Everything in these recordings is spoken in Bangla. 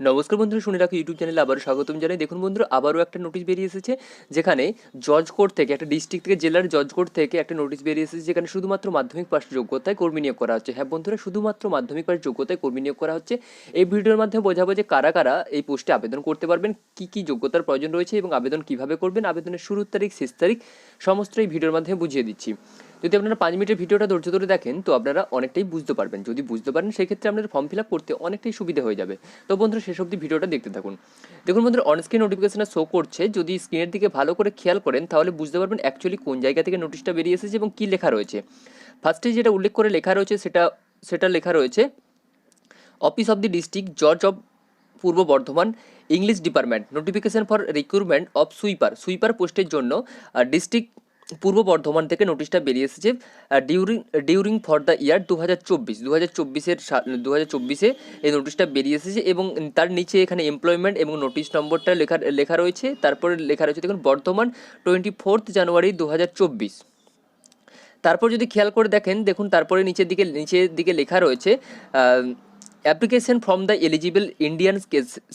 নমস্কার বন্ধুরা, শুনে রাখো ইউটিউব চ্যানেলে আবারও স্বাগতম জানাই। দেখুন বন্ধুরা, আবারও একটা নোটিশ বেরিয়ে এসেছে, যেখানে জজ থেকে, একটা ডিস্ট্রিক্ট থেকে, জেলার জজ থেকে একটা নোটিশ বেরিয়ে এসেছে, যেখানে শুধুমাত্র মাধ্যমিক পাস যোগ্যতায় কর্মী নিয়োগ করা হচ্ছে। হ্যাঁ বন্ধুরা, শুধুমাত্র মাধ্যমিক পাস যোগ্যতায় কর্মী নিয়োগ করা হচ্ছে। এই ভিডিওর মাধ্যমে বোঝাবো যে কারা কারা এই পোস্টে আবেদন করতে পারবেন, কি কি যোগ্যতার প্রয়োজন রয়েছে এবং আবেদন কীভাবে করবেন, আবেদনের শুরুর তারিখ, শেষ তারিখ, সমস্ত এই ভিডিওর মাধ্যমে বুঝিয়ে দিচ্ছি। যদি আপনারা পাঁচ মিনিটের ভিডিওটা ধৈর্য ধরে দেখেন, তো আপনারা অনেকটাই বুঝতে পারবেন। যদি বুঝতে পারেন সেই ক্ষেত্রে আপনাদের ফর্ম ফিল আপ করতে অনেকটাই সুবিধা হয়ে যাবে। তো বন্ধুরা, শেষ অবধি ভিডিওটা দেখতে থাকুন। দেখুন বন্ধুরা অনস্ক্রিন নোটিফিকেশনটা শো করছে। যদি স্ক্রিনের দিকে ভালো করে খেয়াল করেন, তাহলে বুঝতে পারবেন অ্যাকচুয়ালি কোন জায়গা থেকে নোটিশটা বেরিয়ে এসেছে এবং কী লেখা রয়েছে। ফার্স্টে যেটা উল্লেখ করে লেখা রয়েছে, সেটা সেটা লেখা রয়েছে অফিস অফ দি ডিস্ট্রিক্ট জজ of Purba Bardhaman English department notification for recruitment of sweeper sweeper পোস্টের জন্য ডিস্ট্রিক্ট পূর্ব বর্ধমান থেকে নোটিশটা বেরিয়ে এসেছে during during for the year দু হাজার চব্বিশ দু হাজার চব্বিশের দু হাজার চব্বিশে এই নোটিশটা বেরিয়ে এসেছে এবং তার নিচে এখানে এমপ্লয়মেন্ট এবং নোটিশ নম্বরটা লেখা লেখা রয়েছে, তারপরে লেখা রয়েছে, দেখুন, বর্ধমান টোয়েন্টি ফোর্থ জানুয়ারি দু হাজার চব্বিশ। তারপর যদি খেয়াল করে দেখেন, দেখুন, তারপরে নিচের দিকে নিচের দিকে লেখা রয়েছে application from the eligible Indian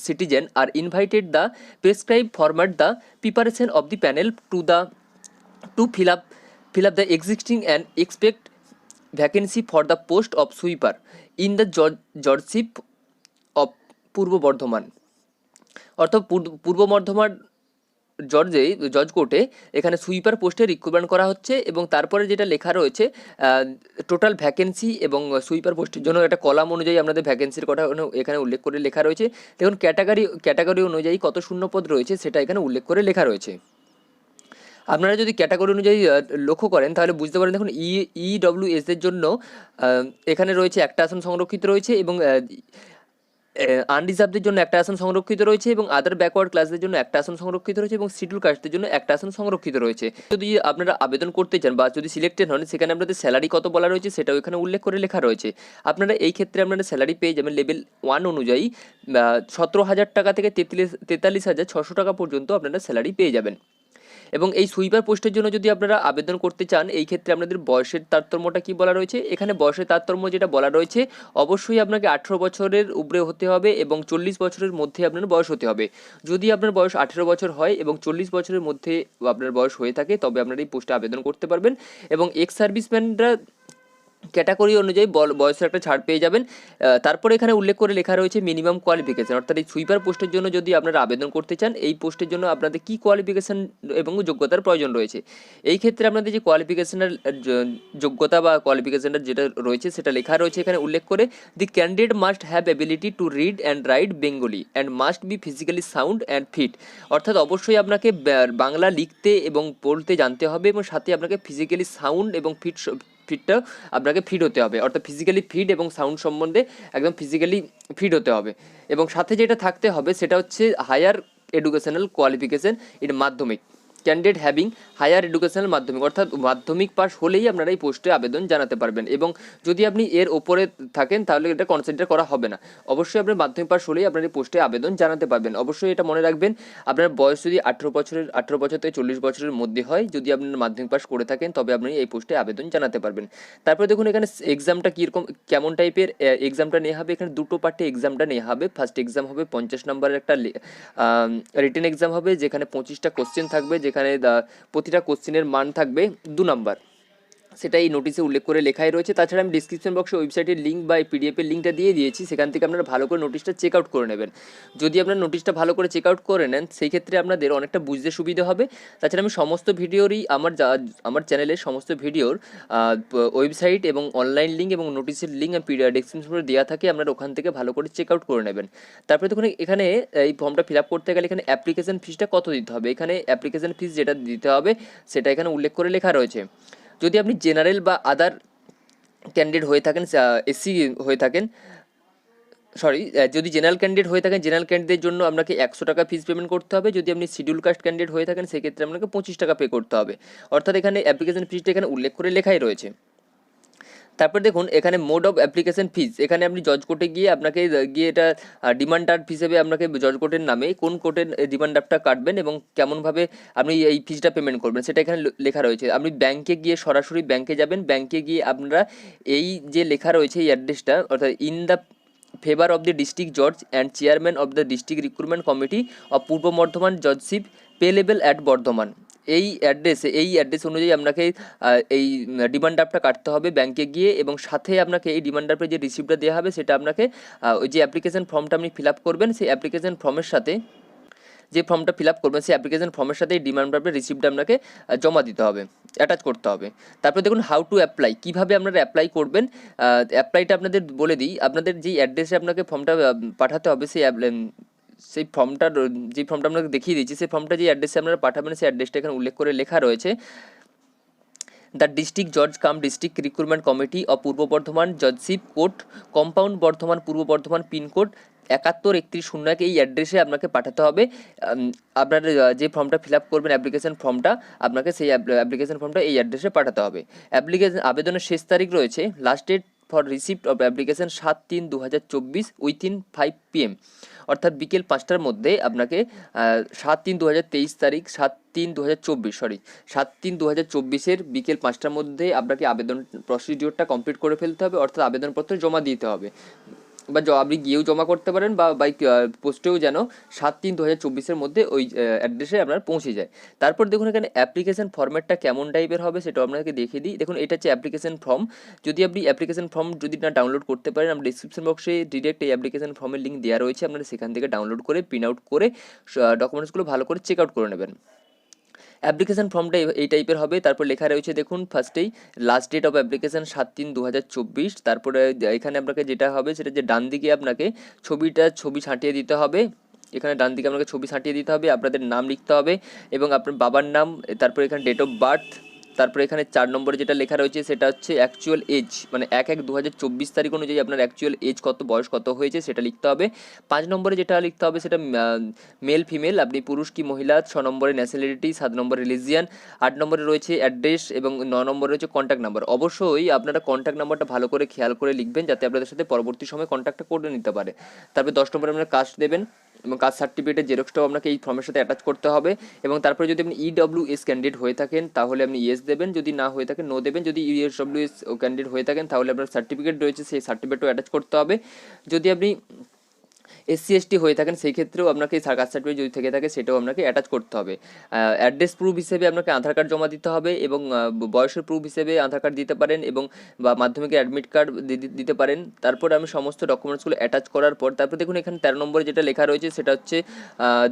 citizen are invited the prescribe format the preparation of the panel to the fill up fill up the existing and expect vacancy for the post of sweeper in the judge- judgeship of পূর্ব বর্ধমান অর্থাৎ পূর্ব- বর্ধমান জর্জে জজ কোর্টে এখানে সুইপার পোস্টে রিক্রুটমেন্ট করা হচ্ছে এবং তারপরে যেটা লেখা রয়েছে টোটাল ভ্যাকেন্সি এবং সুইপার পোস্টের জন্য একটা কলাম অনুযায়ী আপনাদের ভ্যাকেন্সির কথা এখানে উল্লেখ করে লেখা রয়েছে। দেখুন ক্যাটাগরি ক্যাটাগরি অনুযায়ী কত শূন্যপদ রয়েছে সেটা এখানে উল্লেখ করে লেখা রয়েছে। আপনারা যদি ক্যাটাগরি অনুযায়ী লক্ষ্য করেন, তাহলে বুঝতে পারেন, দেখুন ই ইডব্লিউ এস এর জন্য এখানে রয়েছে একটা আসন সংরক্ষিত রয়েছে এবং আনরিজার্ভদের জন্য একটা আসন সংরক্ষিত রয়েছে এবং আদার ব্যাকওয়ার্ড ক্লাসদের জন্য একটা আসন সংরক্ষিত রয়েছে এবং শিডিউল কাস্টদের জন্য একটা আসন সংরক্ষিত রয়েছে। যদি আপনারা আবেদন করতে চান বা যদি সিলেক্টেড হন, সেখানে আপনাদের স্যালারি কত বলা রয়েছে সেটাও এখানে উল্লেখ করে লেখা রয়েছে। আপনারা এই ক্ষেত্রে আপনারা স্যালারি পেয়ে যাবেন লেভেল ওয়ান অনুযায়ী সতেরো হাজার টাকা থেকে তেতাল্লিশ তেতাল্লিশ হাজার ছশো টাকা পর্যন্ত আপনারা স্যালারি পেয়ে যাবেন। এবং এই সুইপার পোস্টের জন্য যদি আপনারা আবেদন করতে চান, এই ক্ষেত্রে আপনাদের বয়সের তারতম্যটা কি বলা রয়েছে? এখানে বয়সের তারতম্য যেটা বলা রয়েছে, অবশ্যই আপনাকে আঠেরো বছরের উপরে হতে হবে এবং চল্লিশ বছরের মধ্যে আপনার বয়স হতে হবে। যদি আপনার বয়স আঠেরো বছর হয় এবং চল্লিশ বছরের মধ্যে আপনার বয়স হয়ে থাকে, তবে আপনারা এই পোস্টে আবেদন করতে পারবেন এবং এক্স সার্ভিসম্যানরা ক্যাটাগরি অনুযায়ী বল- বয়সের একটা ছাড় পেয়ে যাবেন। তারপরে এখানে উল্লেখ করে লেখা রয়েছে মিনিমাম কোয়ালিফিকেশান অর্থাৎ এই সুইপার পোস্টের জন্য যদি আপনারা আবেদন করতে চান, এই পোস্টের জন্য আপনাদের কী কোয়ালিফিকেশন এবং যোগ্যতার প্রয়োজন রয়েছে? এই ক্ষেত্রে আপনাদের যে কোয়ালিফিকেশনের যোগ্যতা বা কোয়ালিফিকেশনটা যেটা রয়েছে, সেটা লেখা রয়েছে এখানে উল্লেখ করে the candidate must have ability to read and write Bengali and must be physically sound and fit অর্থাৎ অবশ্যই আপনাকে বাংলা লিখতে এবং পড়তে জানতে হবে এবং সাথে আপনাকে ফিজিক্যালি সাউন্ড এবং ফিট ফিটটা আপনাকে ফিট হতে হবে। অর্থাৎ ফিজিক্যালি ফিট এবং সাউন্ড সম্বন্ধে একদম ফিজিক্যালি ফিট হতে হবে। এবং সাথে যেটা থাকতে হবে সেটা হচ্ছে হায়ার এডুকেশনাল কোয়ালিফিকেশন এর মাধ্যমিক ক্যান্ডিডেট হ্যাভিং হায়ার এডুকেশনাল মাধ্যমিক, অর্থাৎ মাধ্যমিক পাস হলেই আপনারা এই পোস্টে আবেদন জানাতে পারবেন। এবং যদি আপনি এর ওপরে থাকেন, তাহলে এটা কনসিডার করা হবে না। অবশ্যই আপনার মাধ্যমিক পাস হলেই আপনার এই পোস্টে আবেদন জানাতে পারবেন। অবশ্যই এটা মনে রাখবেন, আপনার বয়স যদি আঠেরো বছরের, আঠেরো বছর থেকে চল্লিশ বছরের মধ্যে হয়, যদি আপনার মাধ্যমিক পাস করে থাকেন, তবে আপনি এই পোস্টে আবেদন জানাতে পারবেন। তারপরে দেখুন, এখানে এক্সামটা কীরকম, কেমন টাইপের এক্সামটা নেওয়া হবে। এখানে দুটো পার্টে এক্সামটা নেওয়া হবে। ফার্স্ট এক্সাম হবে পঞ্চাশ নম্বরের একটা রিটেন এক্সাম হবে, যেখানে পঁচিশটা কোশ্চেন থাকবে, যেখানে দা- প্রতিটা কোশ্চিনের মান থাকবে দু নাম্বার সেটা এই নোটিশে উল্লেখ করে লেখাই রয়েছে। তাছাড়া আমি ডিসক্রিপশন বক্সে ওয়েবসাইটের লিঙ্ক বা পিডিএফের লিঙ্কটা দিয়ে দিয়েছি। সেখান থেকে আপনারা ভালো করে নোটিশটা চেক আউট করে নেবেন। যদি আপনার নোটিশটা ভালো করে চেক আউট করে নেন, সেই ক্ষেত্রে আপনাদের অনেকটা বুঝতে সুবিধা হবে। তাছাড়া আমি সমস্ত ভিডিওরই আমার যা, আমার চ্যানেলের সমস্ত ভিডিওর ওয়েবসাইট এবং অনলাইন লিঙ্ক এবং নোটিশের লিঙ্ক আমি ডিসক্রিপশনে দেওয়া থাকে, আপনারা ওখান থেকে ভালো করে চেক আউট করে নেবেন। তারপরে দেখুন, এখানে, এই ফর্মটা ফিল আপ করতে গেলে এখানে অ্যাপ্লিকেশন ফিসটা কত দিতে হবে? এখানে অ্যাপ্লিকেশন ফিস যেটা দিতে হবে, সেটা এখানে উল্লেখ করে লেখা রয়েছে। যদি আপনি জেনারেল বা আদার ক্যান্ডিডেট হয়ে থাকেন এসসি হয়ে থাকেন সরি যদি জেনারেল ক্যান্ডিডেট হয়ে থাকেন জেনারেল ক্যান্ডিডেটের জন্য আপনাকে একশো টাকা ফিস পেমেন্ট করতে হবে। যদি আপনি শিডিউল কাস্ট ক্যান্ডিডেট হয়ে থাকেন, সেক্ষেত্রে আপনাকে পঁচিশ টাকা পে করতে হবে। অর্থাৎ এখানে অ্যাপ্লিকেশন ফিসটা এখানে উল্লেখ করে লেখাই রয়েছে। তারপর দেখুন, এখানে মোড অফ অ্যাপ্লিকেশন ফিস এখানে আপনি জজ কোর্টে গিয়ে আপনাকে গিয়ে এটা ডিমান্ড ড্রাফট হিসেবে আপনাকে জজ কোর্টের নামে কোন কোর্টের ডিমান্ড ড্রাফটটা কাটবেন এবং কেমনভাবে আপনি এই ফিসটা পেমেন্ট করবেন, সেটা এখানে লেখা রয়েছে। আপনি ব্যাংকে গিয়ে সরাসরি ব্যাংকে যাবেন ব্যাংকে গিয়ে আপনারা এই যে লেখা রয়েছে এই অ্যাড্রেসটা অর্থাৎ in the favour of the district জজ and chairman of the district recruitment committee of Purba Bardhaman judgeship pay level at Bardhaman. এই অ্যাড্রেসে এই অ্যাড্রেস অনুযায়ী আপনাকে এই ডিমান্ড ড্রাফটটা কাটতে হবে ব্যাংকে গিয়ে এবং সাথে আপনাকে এই ডিমান্ড ড্রাফটের যে রিসিপ্টটা দেওয়া হবে সেটা আপনাকে ওই যে অ্যাপ্লিকেশন ফর্মটা আপনি ফিল আপ করবেন, সেই অ্যাপ্লিকেশন ফর্মের সাথে, যে ফর্মটা ফিল আপ করবেন, সেই অ্যাপ্লিকেশন ফর্মের সাথে ডিমান্ড ড্রাফটের রিসিপ্টটা আপনাকে জমা দিতে হবে অ্যাটাচ করতে হবে। তারপরে দেখুন হাউ টু অ্যাপ্লাই কীভাবে আপনারা অ্যাপ্লাই করবেন অ্যাপ্লাইটা আপনাদের বলে দিই, আপনাদের যেই অ্যাড্রেসে আপনাকে ফর্মটা পাঠাতে হবে, সেই সেই ফর্মটার যে ফর্মটা আপনাকে দেখিয়ে দিচ্ছি সেই ফর্মটা যে অ্যাড্রেসে আপনারা পাঠাবেন সেই অ্যাড্রেসটা এখানে উল্লেখ করে লেখা রয়েছে। দ্য ডিস্ট্রিক্ট জজ cum district recruitment committee of Purba Bardhaman judgeship court, compound Bardhaman Purba Bardhaman pincode একাত্তর একত্রিশ শূন্য এক, এই অ্যাড্রেসে আপনাকে পাঠাতে হবে। আপনার যে ফর্মটা ফিল আপ করবেন, অ্যাপ্লিকেশন ফর্মটা, আপনাকে সেই অ্যাপ্লিকেশন ফর্মটা এই অ্যাড্রেসে পাঠাতে হবে। অ্যাপ্লিকেশন, আবেদনের শেষ তারিখ রয়েছে, last date for receipt of application সাত তিন দু হাজার চব্বিশ উইথিন ফাইভ পিএম অর্থাৎ বিকেল পাঁচটার মধ্যে আপনাকে সাত তিন দু হাজার তেইশ তারিখ, সাত তিন দু হাজার চব্বিশ সরি সাত তিন দু হাজার চব্বিশের বিকেল পাঁচটার মধ্যে আপনাকে আবেদন প্রসিডিওরটা কমপ্লিট করে ফেলতে হবে, অর্থাৎ আবেদনপত্র জমা দিতে হবে। বা আপনি গিয়েও জমা করতে পারেন বা বাই পোস্টেও যেন সাত তিন দু হাজার চব্বিশের মধ্যে ওই অ্যাড্রেসে আপনার পৌঁছে যায়। তারপর দেখুন এখানে অ্যাপ্লিকেশন ফর্ম্যাটটা কেমন টাইপের হবে সেটা আপনাকে দেখিয়ে দিই। দেখুন এটা হচ্ছে অ্যাপ্লিকেশন ফর্ম যদি আপনি অ্যাপ্লিকেশন ফর্ম যদি না ডাউনলোড করতে পারেন আমরা ডিসক্রিপশন বক্সে ডিরেক্ট এই অ্যাপ্লিকেশন ফর্মের লিঙ্ক দেওয়া রয়েছে। আপনারা সেখান থেকে ডাউনলোড করে প্রিন্ট আউট করে ডকুমেন্টসগুলো ভালো করে চেক আউট করে নেবেন। অ্যাপ্লিকেশন ফর্মটা এই- টাইপের হবে। তারপর লেখা রয়েছে, দেখুন ফার্স্টেই লাস্ট ডেট অফ অ্যাপ্লিকেশান সাত তিন দু হাজার চব্বিশ। তারপরে এখানে আপনাকে যেটা হবে, সেটা যে ডান দিকে আপনাকে ছবিটা ছবি ছাঁটিয়ে দিতে হবে। এখানে ডান দিকে আপনাকে ছবি ছাঁটিয়ে দিতে হবে, আপনাদের নাম লিখতে হবে এবং আপনার বাবার নাম তারপর এখানে ডেট অফ বার্থ তারপরে এখানে চার নম্বরে যেটা লেখা রয়েছে সেটা হচ্ছে অ্যাকচুয়াল এজ মানে এক এক দু তারিখ অনুযায়ী আপনার অ্যাকচুয়াল এজ কত, বয়স কত হয়েছে সেটা লিখতে হবে। পাঁচ নম্বরে যেটা লিখতে হবে সেটা মেল ফিমেল আপনি পুরুষ কি মহিলা, ছ নম্বরে ন্যাশনালিটি সাত নম্বরে রিলিজিয়ান আট নম্বরে রয়েছে অ্যাড্রেস এবং ন নম্বরে রয়েছে কন্ট্যাক্ট নাম্বার অবশ্যই আপনারা কন্ট্যাক্ট নাম্বারটা ভালো করে খেয়াল করে লিখবেন যাতে আপনাদের সাথে পরবর্তী সময় কন্ট্যাক্টটা করে নিতে পারে। তারপরে দশ নম্বরে আপনারা কাস্ট দেবেন। এবং কাস্ট সার্টিফিকেটের জেরক্সটাও আপনাকে এই ফর্মের সাথে অ্যাটাচ করতে হবে এবং তারপরে যদি আপনি ইডব্লিউ এস ক্যান্ডিডেট হয়ে থাকেন, তাহলে আপনি ইয়েস দেবেন, যদি না হয়ে থাকেন নো দেবেন। যদি ইএসডব্লিউ এস ক্যান্ডিডেট হয়ে থাকেন, তাহলে আপনার সার্টিফিকেট রয়েছে, সেই সার্টিফিকেটও অ্যাটাচ করতে হবে। যদি আপনি এসসি এসটি হয়ে থাকেন সেই ক্ষেত্রেও আপনাকে কাস্ট সার্টিফিকেট যদি থেকে থাকে, সেটাও আপনাকে অ্যাটাচ করতে হবে। অ্যাড্রেস প্রুফ হিসেবে আপনাকে আধার কার্ড জমা দিতে হবে এবং বয়সের প্রুফ হিসেবে আধার কার্ড দিতে পারেন এবং, বা মাধ্যমিকের অ্যাডমিট কার্ড দিতে পারেন। তারপর আমি সমস্ত ডকুমেন্টসগুলো অ্যাটাচ করার পর, তারপর দেখুন এখানে তেরো নম্বরে যেটা লেখা রয়েছে, সেটা হচ্ছে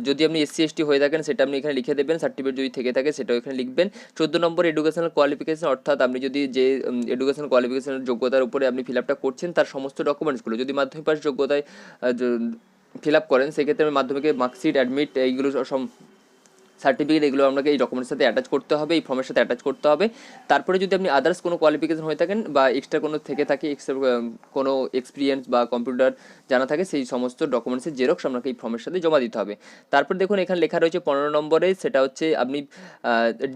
যদি আপনি এসসি এসটি হয়ে থাকেন, সেটা আপনি এখানে লিখে দেবেন। সার্টিফিকেট যদি থেকে থাকে, সেটাও এখানে লিখবেন। চোদ্দ নম্বর এডুকেশনাল কোয়ালিফিকেশন অর্থাৎ আপনি যদি যে এডুকেশনাল কোয়ালিফিকেশনের যোগ্যতার উপরে আপনি ফিল আপটা করছেন, তার সমস্ত ডকুমেন্টসগুলো যদি মাধ্যমিক পাস যোগ্যতায় ফিল আপ করেন সেক্ষেত্রে আমি মাধ্যমিকে মার্কশিট অ্যাডমিট এইগুলো সার্টিফিকেট এগুলো আপনাকে এই ডকুমেন্টের সাথে অ্যাটাচ করতে হবে, এই ফর্মের সাথে অ্যাটাচ করতে হবে। তারপরে যদি আপনি আদার্স কোনো কোয়ালিফিকেশন হয়ে থাকেন বা এক্সট্রা কোনো থেকে থাকে এক্সট্রা কোনো এক্সপিরিয়েন্স বা কম্পিউটার জানা থাকে, সেই সমস্ত ডকুমেন্টসের জেরক্স আপনাকে এই ফর্মের সাথে জমা দিতে হবে। তারপর দেখুন, এখানে লেখা রয়েছে পনেরো নম্বরে, সেটা হচ্ছে আপনি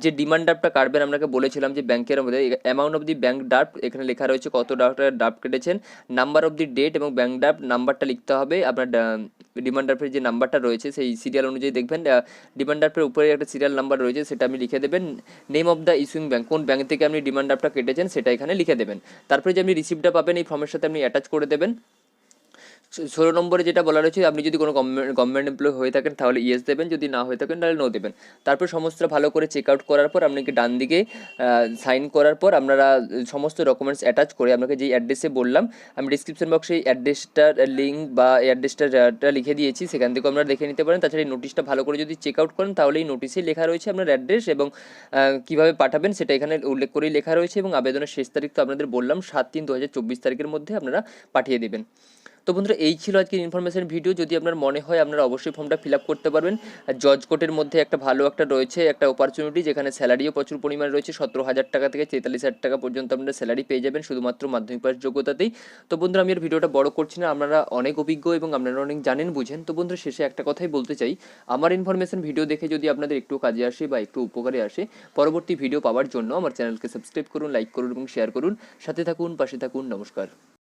যে ডিমান্ড ড্রাফটটা কাটবেন, আপনাকে বলেছিলাম যে ব্যাংকের মধ্যে amount of the bank draft এখানে লেখা রয়েছে কত টাকার ড্রাফট কেটেছেন নাম্বার অফ দি ডেট এবং ব্যাংক ড্রাফট নাম্বারটা লিখতে হবে, আপনার ডিমান্ড ড্রাফটের যে নাম্বারটা রয়েছে, সেই সিরিয়াল অনুযায়ী দেখবেন ডিমান্ড ড্রাফটের উপরে একটা সিরিয়াল নাম্বার রয়েছে, সেটা আপনি লিখে দেবেন name of the issuing bank কোন ব্যাংক থেকে আপনি ডিমান্ড ড্রাফটটা কেটেছেন, সেটা এখানে লিখে দেবেন। তারপরে যে আপনি রিসিপ্টটা পাবেন, এই ফর্মের সাথে আপনি অ্যাটাচ করে দেবেন। ষোলো নম্বরে যেটা বলা রয়েছে, আপনি যদি কোনো গভর্নমেন্ট এমপ্লয় হয়ে থাকেন, তাহলে ইয়েস দেবেন, যদি না হয়ে থাকেন, তাহলে নো দেবেন। তারপর সমস্ত ভালো করে চেক আউট করার পর, আপনাকে ডান দিকে সাইন করার পর, আপনারা সমস্ত ডকুমেন্টস অ্যাটাচ করে আপনাকে যেই অ্যাড্রেসে বললাম, আমি ডিসক্রিপশন বক্সে এই অ্যাড্রেসটার লিঙ্ক বা অ্যাড্রেসটা লিখে দিয়েছি, সেখান থেকেও আপনারা দেখে নিতে পারেন। তাছাড়া এই নোটিশটা ভালো করে যদি চেক আউট করেন, তাহলে এই নোটিশে লেখা রয়েছে আপনার অ্যাড্রেস এবং কীভাবে পাঠাবেন, সেটা এখানে উল্লেখ করেই লেখা রয়েছে এবং আবেদনের শেষ তারিখ তো আপনাদের বললাম, সাত তিন দু তারিখের মধ্যে আপনারা পাঠিয়ে দেবেন। তো বন্ধুরা, এই ছিল আজকের ইনফরমেশন ভিডিও যদি আপনার মনে হয়, আপনারা অবশ্যই ফর্মটা ফিল করতে পারবেন। আর জজ কোর্টের মধ্যে একটা ভালো একটা রয়েছে, একটা অপরচুনিটি যেখানে স্যালারিও প্রচুর পরিমাণে রয়েছে। সতেরো হাজার টাকা থেকে তেতাল্লিশ হাজার টাকা পর্যন্ত আপনারা স্যালারি পেয়ে যাবেন শুধুমাত্র মাধ্যমিক পাস যোগ্যতাতেই। তো বন্ধুরা, আমি আর ভিডিওটা বড় করছি না। আপনারা অনেক অভিজ্ঞ এবং আপনারা অনেক জানেন, বুঝেন। তো বন্ধুরা, শেষে একটা কথাই বলতে চাই। আমার ইনফরমেশন ভিডিও দেখে যদি আপনাদের একটু কাজে আসে বা একটু উপকারে আসে, পরবর্তী ভিডিও পাওয়ার জন্য আমার চ্যানেলকে সাবস্ক্রাইব করুন লাইক করুন এবং শেয়ার করুন। সাথে থাকুন, পাশে থাকুন, নমস্কার।